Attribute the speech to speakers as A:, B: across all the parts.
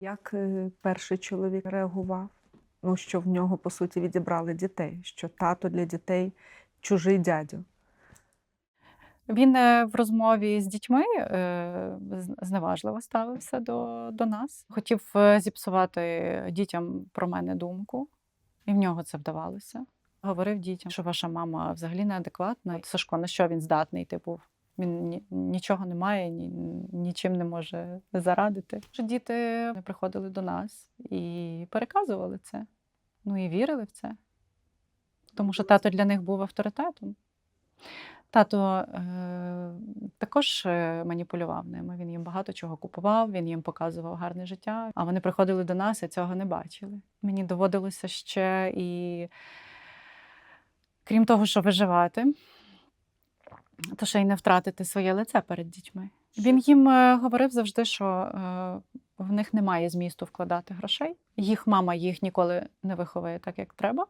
A: Як е, перший чоловік реагував? Ну, що в нього, по суті, відібрали дітей, що тато для дітей чужий дядю.
B: Він е, в розмові з дітьми е, зневажливо ставився до, до нас. Хотів зіпсувати дітям про мене думку, і в нього це вдавалося. Говорив дітям, що ваша мама взагалі неадекватна. Сашко, на що він здатний? Типу, він нічого не має, ні, нічим не може зарадити. Діти приходили до нас і переказували це. Ну і вірили в це. Тому що тато для них був авторитетом. Тато е, також е, маніпулював ними. Він їм багато чого купував, він їм показував гарне життя. А вони приходили до нас і цього не бачили. Мені доводилося ще і, крім того, що виживати, то ще й не втратити своє лице перед дітьми. Він їм е, говорив завжди, що е, в них немає змісту вкладати грошей. Їх мама їх ніколи не виховує так, як треба.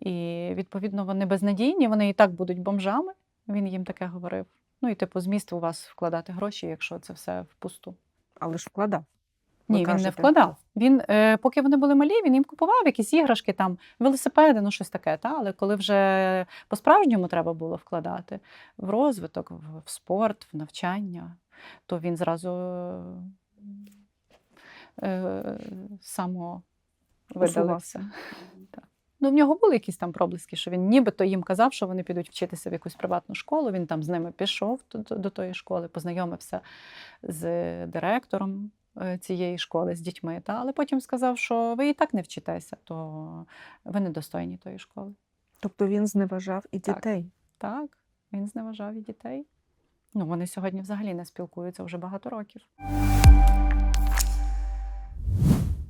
B: І відповідно вони безнадійні, вони і так будуть бомжами. Він їм таке говорив. Ну і типу, зміст у вас вкладати гроші, якщо це все впусту.
A: Але ж вкладав.
B: Ні, він не вкладав. Він, е, поки вони були малі, він їм купував якісь іграшки, там, велосипеди, ну щось таке. Та? Але коли вже по-справжньому треба було вкладати в розвиток, в, в спорт, в навчання, то він зразу е, само видалився. Ну, в нього були якісь там проблиски, що він нібито їм казав, що вони підуть вчитися в якусь приватну школу. Він там з ними пішов до, до, до тої школи, познайомився з директором цієї школи, з дітьми. Та? Але потім сказав, що ви і так не вчитеся, то ви недостойні тої школи.
A: Тобто він зневажав і
B: Так.
A: дітей.
B: Так, він зневажав і дітей. Ну, вони сьогодні взагалі не спілкуються вже багато років.